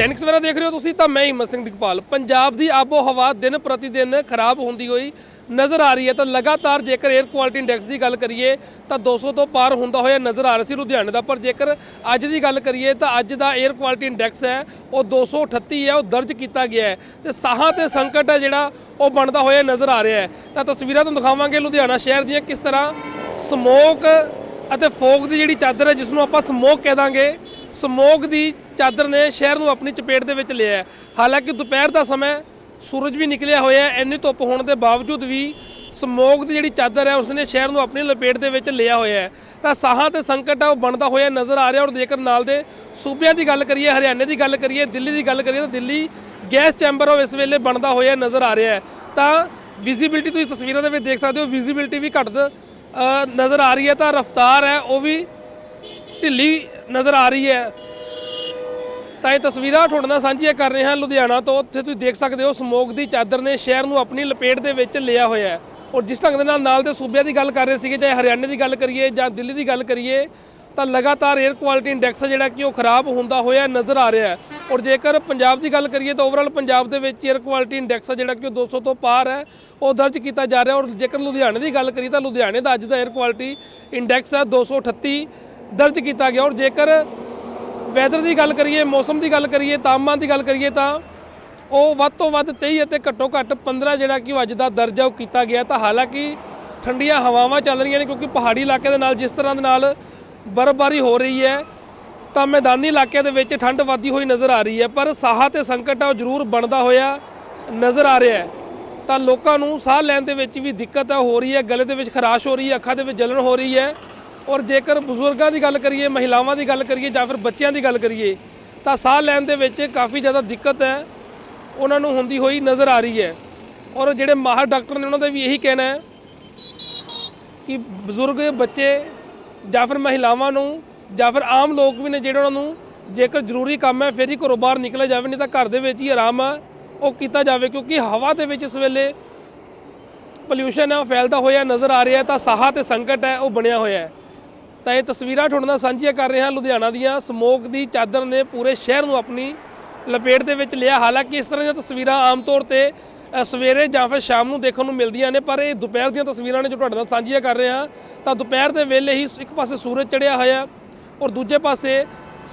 ਦੈਨਿਕ ਸਵੇਰਾ ਦੇਖ ਰਹੇ ਹੋ ਤੁਸੀਂ ਤਾਂ ਮੈਂ ਹਿੰਮਤ ਸਿੰਘ ਦਿਗਪਾਲ। ਪੰਜਾਬ ਦੀ ਆਬੋ ਹਵਾ ਦਿਨ ਪ੍ਰਤੀ ਦਿਨ ਖਰਾਬ ਹੁੰਦੀ ਹੋਈ ਨਜ਼ਰ ਆ ਰਹੀ ਹੈ। ਤਾਂ ਲਗਾਤਾਰ ਜੇਕਰ 에ਅਰ ਕੁਆਲਿਟੀ ਇੰਡੈਕਸ ਦੀ ਗੱਲ ਕਰੀਏ, ਤਾਂ 200 ਤੋਂ ਪਾਰ ਹੁੰਦਾ ਹੋਇਆ ਨਜ਼ਰ ਆ ਰਿਹਾ ਸੀ ਲੁਧਿਆਣੇ ਦਾ। ਪਰ ਜੇਕਰ ਅੱਜ ਦੀ ਗੱਲ ਕਰੀਏ, ਤਾਂ ਅੱਜ ਦਾ 에ਅਰ ਕੁਆਲਿਟੀ ਇੰਡੈਕਸ ਹੈ, ਉਹ 238 ਹੈ, ਉਹ ਦਰਜ ਕੀਤਾ ਗਿਆ ਹੈ। ਤੇ ਸਾਹਾਂ ਤੇ ਸੰਕਟ ਹੈ ਜਿਹੜਾ, ਉਹ ਬਣਦਾ ਹੋਇਆ ਨਜ਼ਰ ਆ ਰਿਹਾ ਹੈ। ਤਾਂ ਤਸਵੀਰਾਂ ਤੁਹਾਨੂੰ ਦਿਖਾਵਾਂਗੇ ਲੁਧਿਆਣਾ ਸ਼ਹਿਰ ਦੀਆਂ ਕਿਸ ਤਰ੍ਹਾਂ ਸਮੋਕ ਅਤੇ ਫੋਗ ਦੀ ਜਿਹੜੀ ਚਾਦਰ ਹੈ ਜਿਸ ਨੂੰ ਆਪਾਂ ਸਮੋਕ ਕਹਿ ਦਾਂਗੇ। ਸਮੋਕ ਦੀ ਚਾਦਰ ਨੇ ਸ਼ਹਿਰ ਨੂੰ ਆਪਣੀ ਚਪੇਟ ਦੇ ਵਿੱਚ ਲਿਆ ਹਾਲਾਂਕਿ ਦੁਪਹਿਰ ਦਾ ਸਮਾਂ ਸੂਰਜ ਵੀ ਨਿਕਲਿਆ ਹੋਇਆ ਹੈ, ਇੰਨੀ ਧੁੱਪ ਹੋਣ ਦੇ ਬਾਵਜੂਦ ਵੀ ਸਮੋਗ ਦੀ ਜਿਹੜੀ ਚਾਦਰ ਹੈ, ਉਸਨੇ ਸ਼ਹਿਰ ਨੂੰ ਆਪਣੀ ਲਪੇਟ ਦੇ ਵਿੱਚ ਲਿਆ ਹੋਇਆ ਹੈ। ਤਾਂ ਸਾਹਾਂ ਤੇ ਸੰਕਟ ਹੈ ਉਹ ਬਣਦਾ ਹੋਇਆ ਨਜ਼ਰ ਆ ਰਿਹਾ। ਔਰ ਜੇਕਰ ਨਾਲ ਦੇ ਸੂਬਿਆਂ ਦੀ ਗੱਲ ਕਰੀਏ, ਹਰਿਆਣੇ ਦੀ ਗੱਲ ਕਰੀਏ, ਦਿੱਲੀ ਦੀ ਗੱਲ ਕਰੀਏ, ਤਾਂ ਦਿੱਲੀ ਗੈਸ ਚੈਂਬਰ ਉਹ ਇਸ ਵੇਲੇ ਬਣਦਾ ਹੋਇਆ ਨਜ਼ਰ ਆ ਰਿਹਾ ਹੈ। ਤਾਂ ਵਿਜ਼ਿਬਿਲਟੀ ਤੁਸੀਂ ਤਸਵੀਰਾਂ ਦੇ ਵਿੱਚ ਦੇਖ ਸਕਦੇ ਹੋ ਵਿਜ਼ਿਬਿਲਟੀ ਵੀ ਘੱਟ ਨਜ਼ਰ ਆ ਰਹੀ ਹੈ। ਤਾਂ ਰਫ਼ਤਾਰ ਹੈ, ਉਹ ਵੀ ਢਿੱਲੀ ਨਜ਼ਰ ਆ ਰਹੀ ਹੈ। ਤਾਂ ਇਹ ਤਸਵੀਰਾਂ ਤੁਹਾਡੇ ਨਾਲ ਸਾਂਝੀਆਂ ਕਰ ਰਹੇ ਹਾਂ ਲੁਧਿਆਣਾ ਤੋਂ। ਉੱਥੇ ਤੁਸੀਂ ਦੇਖ ਸਕਦੇ ਹੋ ਸਮੋਗ ਦੀ ਚਾਦਰ ਨੇ ਸ਼ਹਿਰ ਨੂੰ ਆਪਣੀ ਲਪੇਟ ਦੇ ਵਿੱਚ ਲਿਆ ਹੋਇਆ ਔਰ ਜਿਸ ਢੰਗ ਦੇ ਨਾਲ ਨਾਲ ਦੇ ਸੂਬਿਆਂ ਦੀ ਗੱਲ ਕਰ ਰਹੇ ਸੀਗੇ, ਚਾਹੇ ਹਰਿਆਣੇ ਦੀ ਗੱਲ ਕਰੀਏ ਜਾਂ ਦਿੱਲੀ ਦੀ ਗੱਲ ਕਰੀਏ, ਤਾਂ ਲਗਾਤਾਰ 에ਅਰ ਕੁਆਲਿਟੀ ਇੰਡੈਕਸ ਜਿਹੜਾ ਕਿ ਉਹ ਖਰਾਬ ਹੁੰਦਾ ਹੋਇਆ ਨਜ਼ਰ ਆ ਰਿਹਾ ਹੈ। ਔਰ ਜੇਕਰ ਪੰਜਾਬ ਦੀ ਗੱਲ ਕਰੀਏ, ਤਾਂ ਓਵਰਆਲ ਪੰਜਾਬ ਦੇ ਵਿੱਚ 에ਅਰ ਕੁਆਲਿਟੀ ਇੰਡੈਕਸ ਜਿਹੜਾ ਕਿ ਉਹ 200 ਤੋਂ ਪਾਰ ਹੈ। ਉਹ ਦਰਜ ਕੀਤਾ ਜਾ ਰਿਹਾ ਔਰ ਜੇਕਰ ਲੁਧਿਆਣੇ ਦੀ ਗੱਲ ਕਰੀਏ, ਤਾਂ ਲੁਧਿਆਣੇ ਦਾ ਅੱਜ ਦਾ 에ਅਰ ਕੁਆਲਿਟੀ ਇੰਡੈਕਸ ਹੈ 238 ਦਰਜ ਕੀਤਾ ਗਿਆ। ਔਰ ਜੇਕਰ ਵੈਦਰ ਦੀ ਗੱਲ ਕਰੀਏ, ਮੌਸਮ ਦੀ ਗੱਲ ਕਰੀਏ, ਤਾਪਮਾਨ ਦੀ ਗੱਲ ਕਰੀਏ ਤਾਂ ਉਹ ਵੱਧ ਤੋਂ ਵੱਧ 23 ਅਤੇ ਘੱਟੋ ਘੱਟ 15 ਜਿਹੜਾ ਕਿ ਉਹ ਅੱਜ ਦਾ ਦਰਜਾ ਉਹ ਕੀਤਾ ਗਿਆ। ਤਾਂ ਹਾਲਾਂਕਿ ਠੰਡੀਆਂ ਹਵਾਵਾਂ ਚੱਲ ਰਹੀਆਂ ਨੇ ਕਿਉਂਕਿ ਪਹਾੜੀ ਇਲਾਕੇ ਦੇ ਨਾਲ ਜਿਸ ਤਰ੍ਹਾਂ ਦੇ ਨਾਲ ਬਰਫ਼ਬਾਰੀ ਹੋ ਰਹੀ ਹੈ, ਤਾਂ ਮੈਦਾਨੀ ਇਲਾਕਿਆਂ ਦੇ ਵਿੱਚ ਠੰਡ ਵੱਧਦੀ ਹੋਈ ਨਜ਼ਰ ਆ ਰਹੀ ਹੈ। ਪਰ ਸਾਹ ਤੇ ਸੰਕਟ ਆ, ਉਹ ਜ਼ਰੂਰ ਬਣਦਾ ਹੋਇਆ ਨਜ਼ਰ ਆ ਰਿਹਾ ਹੈ। ਤਾਂ ਲੋਕਾਂ ਨੂੰ ਸਾਹ ਲੈਣ ਦੇ ਵਿੱਚ ਵੀ ਦਿੱਕਤ ਆ, ਹੋ ਰਹੀ ਹੈ, ਗਲੇ ਦੇ ਵਿੱਚ ਖਰਾਸ਼ ਹੋ ਰਹੀ ਹੈ, ਅੱਖਾਂ ਦੇ ਵਿੱਚ ਜਲਨ ਹੋ ਰਹੀ ਹੈ। ਔਰ ਜੇਕਰ ਬਜ਼ੁਰਗਾਂ ਦੀ ਗੱਲ ਕਰੀਏ, ਮਹਿਲਾਵਾਂ ਦੀ ਗੱਲ ਕਰੀਏ ਜਾਂ ਫਿਰ ਬੱਚਿਆਂ ਦੀ ਗੱਲ ਕਰੀਏ, ਤਾਂ ਸਾਹ ਲੈਣ ਦੇ ਵਿੱਚ ਕਾਫੀ ਜ਼ਿਆਦਾ ਦਿੱਕਤ ਹੈ। ਉਹਨਾਂ ਨੂੰ ਹੁੰਦੀ ਹੋਈ ਨਜ਼ਰ ਆ ਰਹੀ ਹੈ। ਔਰ ਜਿਹੜੇ ਮਾਹਰ ਡਾਕਟਰ ਨੇ ਉਹਨਾਂ ਦਾ ਵੀ ਇਹੀ ਕਹਿਣਾ ਹੈ ਕਿ ਬਜ਼ੁਰਗ ਬੱਚੇ ਜਾਂ ਫਿਰ ਮਹਿਲਾਵਾਂ ਨੂੰ ਜਾਂ ਫਿਰ ਆਮ ਲੋਕ ਵੀ ਨੇ ਜਿਹੜੇ ਉਹਨਾਂ ਨੂੰ ਜੇਕਰ ਜ਼ਰੂਰੀ ਕੰਮ ਹੈ, ਫਿਰ ਹੀ ਘਰੋਂ ਬਾਹਰ ਨਿਕਲਿਆ ਜਾਵੇ, ਨਹੀਂ ਤਾਂ ਘਰ ਦੇ ਵਿੱਚ ਹੀ ਆਰਾਮ ਹੈ, ਉਹ ਕੀਤਾ ਜਾਵੇ। ਕਿਉਂਕਿ ਹਵਾ ਦੇ ਵਿੱਚ ਇਸ ਵੇਲੇ ਪੋਲਿਊਸ਼ਨ ਹੈ, ਉਹ ਫੈਲਦਾ ਹੋਇਆ ਨਜ਼ਰ ਆ ਰਿਹਾ ਤਾਂ ਸਾਹ ਤੇ ਸੰਕਟ ਹੈ, ਉਹ ਬਣਿਆ ਹੋਇਆ ਹੈ। ਤਾਂ ਇਹ ਤਸਵੀਰਾਂ ਤੁਹਾਡੇ ਨਾਲ ਸਾਂਝੀਆਂ ਕਰ ਰਹੇ ਹਾਂ ਲੁਧਿਆਣਾ ਦੀਆਂ। ਸਮੋਕ ਦੀ ਚਾਦਰ ਨੇ ਪੂਰੇ ਸ਼ਹਿਰ ਨੂੰ ਆਪਣੀ ਲਪੇਟ ਦੇ ਵਿੱਚ ਲਿਆ। ਹਾਲਾਂਕਿ ਇਸ ਤਰ੍ਹਾਂ ਦੀਆਂ ਤਸਵੀਰਾਂ ਆਮ ਤੌਰ ਤੇ ਸਵੇਰੇ ਜਾਂ ਫਿਰ ਸ਼ਾਮ ਨੂੰ ਦੇਖਣ ਨੂੰ ਮਿਲਦੀਆਂ ਨੇ, ਪਰ ਇਹ ਦੁਪਹਿਰ ਦੀਆਂ ਤਸਵੀਰਾਂ ਨੇ ਜੋ ਤੁਹਾਡੇ ਨਾਲ ਸਾਂਝੀਆਂ ਕਰ ਰਹੇ। ਹਾਂ ਤਾਂ ਦੁਪਹਿਰ ਦੇ ਵੇਲੇ ਹੀ ਇੱਕ ਪਾਸੇ ਸੂਰਜ ਚੜਿਆ ਹੋਇਆ ਔਰ ਦੂਜੇ ਪਾਸੇ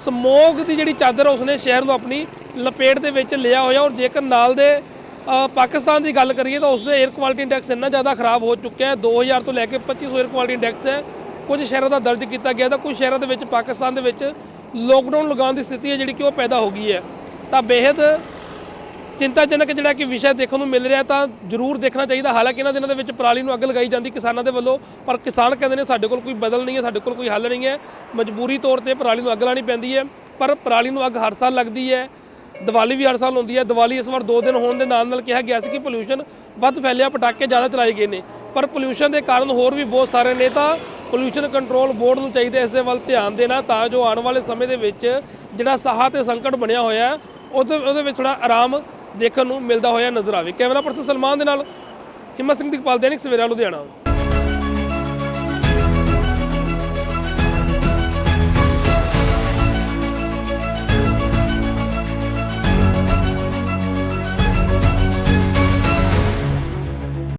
ਸਮੋਗ ਦੀ ਜਿਹੜੀ ਚਾਦਰ ਉਸਨੇ ਸ਼ਹਿਰ ਨੂੰ ਆਪਣੀ ਲਪੇਟ ਦੇ ਵਿੱਚ ਲਿਆ ਹੋਇਆ। ਔਰ ਜੇਕਰ ਨਾਲ ਦੇ ਪਾਕਿਸਤਾਨ ਦੀ ਗੱਲ ਕਰੀਏ ਤਾਂ ਉਸ ਦਾ 에ਅਰ ਕੁਆਲਿਟੀ ਇੰਡੈਕਸ ਇੰਨਾ ਜ਼ਿਆਦਾ ਖਰਾਬ ਹੋ ਚੁੱਕਿਆ ਹੈ। 2000 ਤੋਂ ਲੈ ਕੇ 2500 에ਅਰ ਕੁਆਲਿਟੀ ਇੰਡੈਕਸ ਹੈ। ਕੁਝ ਸ਼ਹਿਰਾਂ ਦਾ ਦਰਜ ਕੀਤਾ ਗਿਆ ਤਾਂ ਕੁਝ ਸ਼ਹਿਰਾਂ ਦੇ ਵਿੱਚ, ਪਾਕਿਸਤਾਨ ਦੇ ਵਿੱਚ ਲੋਕਡਾਊਨ ਲਗਾਉਣ ਦੀ ਸਥਿਤੀ ਹੈ ਜਿਹੜੀ ਕਿ ਉਹ ਪੈਦਾ ਹੋ ਗਈ ਹੈ। ਤਾਂ ਬੇहद ਚਿੰਤਾਜਨਕ ਜਿਹੜਾ ਕਿ ਵਿਸ਼ਾ ਦੇਖਣ ਨੂੰ ਮਿਲ ਰਿਹਾ ਤਾਂ ਜ਼ਰੂਰ ਦੇਖਣਾ ਚਾਹੀਦਾ। ਹਾਲਾਂਕਿ ਇਹਨਾਂ ਦਿਨਾਂ ਦੇ ਵਿੱਚ ਪਰਾਲੀ ਨੂੰ ਅੱਗ ਲਗਾਈ ਜਾਂਦੀ ਕਿਸਾਨਾਂ ਦੇ ਵੱਲੋਂ, ਪਰ ਕਿਸਾਨ ਕਹਿੰਦੇ ਨੇ ਸਾਡੇ ਕੋਲ ਕੋਈ ਬਦਲ ਨਹੀਂ ਹੈ, ਸਾਡੇ ਕੋਲ ਕੋਈ ਹੱਲ ਨਹੀਂ ਹੈ। ਮਜਬੂਰੀ ਤੌਰ ਤੇ ਪਰਾਲੀ ਨੂੰ ਅੱਗ ਲਾਣੀ ਪੈਂਦੀ ਹੈ, ਪਰ ਪਰਾਲੀ ਨੂੰ ਅੱਗ ਹਰ ਸਾਲ ਲੱਗਦੀ ਹੈ। ਦੀਵਾਲੀ ਵੀ ਹਰ ਸਾਲ ਹੁੰਦੀ ਹੈ। ਦੀਵਾਲੀ ਇਸ ਵਾਰ 2 ਦਿਨ ਹੋਣ ਦੇ ਨਾਲ ਨਾਲ ਕਿਹਾ ਗਿਆ ਸੀ ਕਿ ਪੋਲੂਸ਼ਨ ਵੱਧ ਫੈਲਿਆ, ਪਟਾਕੇ ਜ਼ਿਆਦਾ ਚਲਾਏ ਗਏ ਨੇ। ਪਰ ਪੋਲੂਸ਼ਨ ਦੇ ਕਾਰਨ ਹੋਰ ਵੀ ਬਹੁਤ ਸਾਰੇ ਨੇ, ਤਾਂ ਪੋਲੂਸ਼ਨ ਕੰਟਰੋਲ ਬੋਰਡ ਨੂੰ ਚਾਹੀਦਾ ਇਸ ਦੇ ਵੱਲ ਧਿਆਨ ਦੇਣਾ, ਤਾਂ ਜੋ ਆਉਣ ਵਾਲੇ ਸਮੇਂ ਦੇ ਵਿੱਚ ਜਿਹੜਾ ਸਾਹ ਤੇ ਸੰਕਟ ਬਣਿਆ ਹੋਇਆ ਉਹਦੇ ਉਹਦੇ ਵਿੱਚ ਥੋੜਾ ਆਰਾਮ ਦੇਖਣ ਨੂੰ ਮਿਲਦਾ ਹੋਇਆ ਨਜ਼ਰ ਆਵੇ। ਕੈਮਰਾ ਪਰਸਨ ਸਲਮਾਨ ਦੇ ਨਾਲ ਹਿੰਮਤ ਸਿੰਘ ਦਿਗਪਾਲ ਦੈਨਿਕ ਸਵੇਰਾ, ਲੁਧਿਆਣਾ।